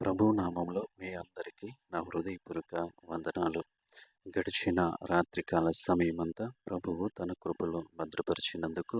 ప్రభు నామంలో మీ అందరికీ నా హృదయపూర్వక వందనాలు. గడిచిన రాత్రికాల సమయమంతా ప్రభువు తన కృపలో భద్రపరిచినందుకు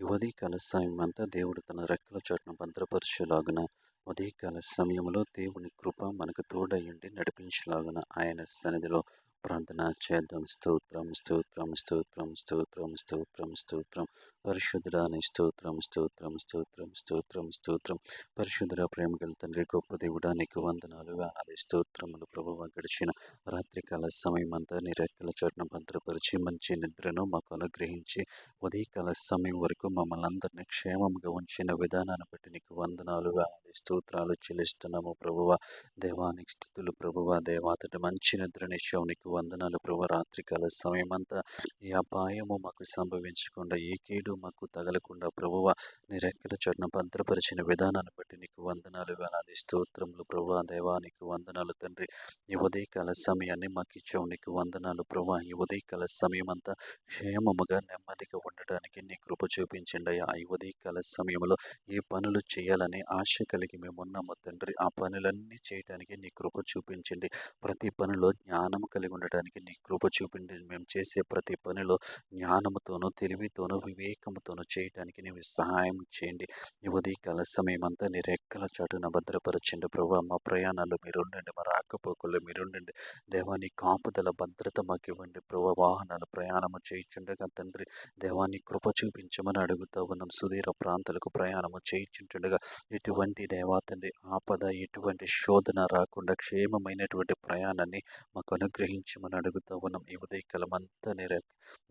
ఈ ఉదయకాల సమయమంతా దేవుడు తన రెక్కల చోటును భద్రపరచులాగున ఉదయకాల సమయంలో దేవుని కృప మనకు తోడయ్యండి నడిపించలాగున ఆయన సన్నిధిలో ప్రార్థన చేద్దాం. స్తోత్రం స్తోత్రం స్తోత్రం స్తోత్రం స్తోత్రం స్తోత్రం. పరిశుద్ధుడాని స్తోత్రం స్తోత్రం స్తోత్రం స్తోత్రం స్తోత్రం. పరిశుద్ధుడ ప్రేమగల తండ్రి గొప్ప దేవుడా నీకు వందనాలు వేనాది స్తోత్రములు ప్రభువ గడిచిన రాత్రికాల సమయం అంతా నీ రెక్కల చోటును భద్రపరిచి మంచి నిద్రను మాకు అనుగ్రహించి ఉదయకాల సమయం వరకు మమ్మల్ని అందరినీ క్షేమంగా ఉంచిన విధానాన్ని బట్టి నీకు వందనాలు వేనాది స్తోత్రాలు చెల్లిస్తున్నాము ప్రభువ. దేవానికి స్థుతులు ప్రభువ. దేవాతటి మంచి నిద్రనిచ్చావు నీకు వందనాలు ప్రభు. రాత్రికాల సమయం అంతా ఈ అపాయము మాకు సంభవించకుండా ఏ కీడు మాకు తగలకుండా ప్రభువ నీ రెక్కల భద్రపరిచిన విధానాన్ని బట్టి నీకు వందనాలు వేలాది స్తోత్రములు ప్రభు. దేవానికి వందనాలు తండ్రి. ఈ ఉదయకాల సమయాన్ని మాకు ఇచ్చావు నీకు వందనాలు ప్రభు. ఈ ఉదయకాల సమయం అంతా క్షేమముగా నెమ్మదిగా ఉండటానికి నీ కృప చూపించండి అయ్యా. ఈ ఉదయకాల సమయంలో ఏ పనులు చేయాలని ఆశ కలిగి మేము ఉన్నాము తండ్రి. ఆ పనులన్నీ చేయడానికి నీ కృప చూపించండి. ప్రతి పనిలో జ్ఞానం కలిగి ఉండటానికి నీ కృప చూపించండి మేము చేసే ప్రతి పనిలో జ్ఞానముతోనూ తెలివితోనూ వివేకముతోనూ చేయటానికి నీవు సహాయం చేయండి. ఈ ఉదయకాల సమయం అంతా నీ రెక్కల చాటున భద్రపరచండి. ప్రభు మా ప్రయాణాలు మీరుండండి. మా రాకపోకల్లో మీరుండండి. దేవాన్ని కాపుదల భద్రత మాకు ఇవ్వండి ప్రభు వాహనాలు ప్రయాణము చేయించుండగా తండ్రి. దేవాన్ని కృప చూపించమని అడుగుతా ఉన్నాం. సుదీర ప్రాంతాలకు ప్రయాణము చేయించుండగా ఎటువంటి దేవా తండ్రి ఆపద ఎటువంటి శోధన రాకుండా క్షేమమైనటువంటి ప్రయాణాన్ని మాకు అనుగ్రహించమని అడుగుతా ఉన్నాం. ఈ ఉదయకాలం అంతా నీ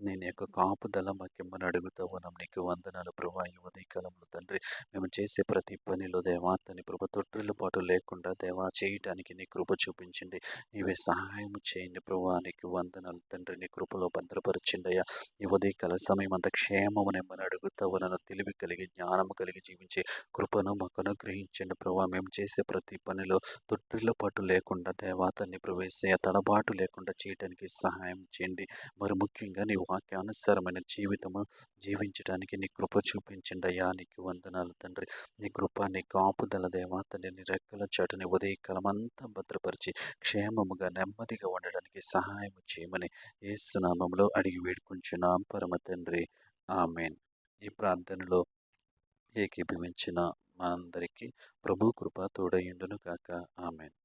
నేను యొక్క కాపుదల మాకిమ్మని అడుగుతా ఉన్నాం. నీకు వందనాలు ప్రభా. ఈ ఉదయకాలంలో తండ్రి మేము చేసే ప్రతి పనిలో దేవా తని ప్రభు తొట్టుల పాటు లేకుండా దేవా చేయటానికి నీ కృప చూపించండి. నీవే సహాయం చేయండి ప్రభా. నీకు వందనాలు తండ్రి. నీ కృపలో భద్రపరచండి అయ్యా. ఈ ఉదయకాల సమయం అంత క్షేమము నెమ్మని అడుగుతా ఉన్నాను. తెలివి కలిగి జ్ఞానము కలిగి జీవించే కృపను మాకు అనుగ్రహించండి ప్రభా మేము చేసే ప్రతి పనిలో తొట్టిల్ల పాటు లేకుండా దేవాతని ప్రవేశ తడబాటు లేకుండా చేయడానికి సహాయం చేయండి. మరి ముఖ్యంగా నీ వాక్యానుసారమైన జీవితము జీవించడానికి నీ కృప చూపించండి. అయ్యా నీకు వందనాలు తండ్రి. నీ కృప నీ కాపుదల దేవాతని నీ రెక్కల చాటుని ఉదయకాలం అంతా భద్రపరిచి క్షేమముగా నెమ్మదిగా ఉండడానికి సహాయం చేయమని ఏసునామంలో అడిగి వేడుకుంటున్నాం పరమ తండ్రి. ఆమెన్. ఈ ప్రార్థనలో ఏకీభవించిన మా అందరికీ ప్రభు కృప తోడయుండును కాక ఆమెన్.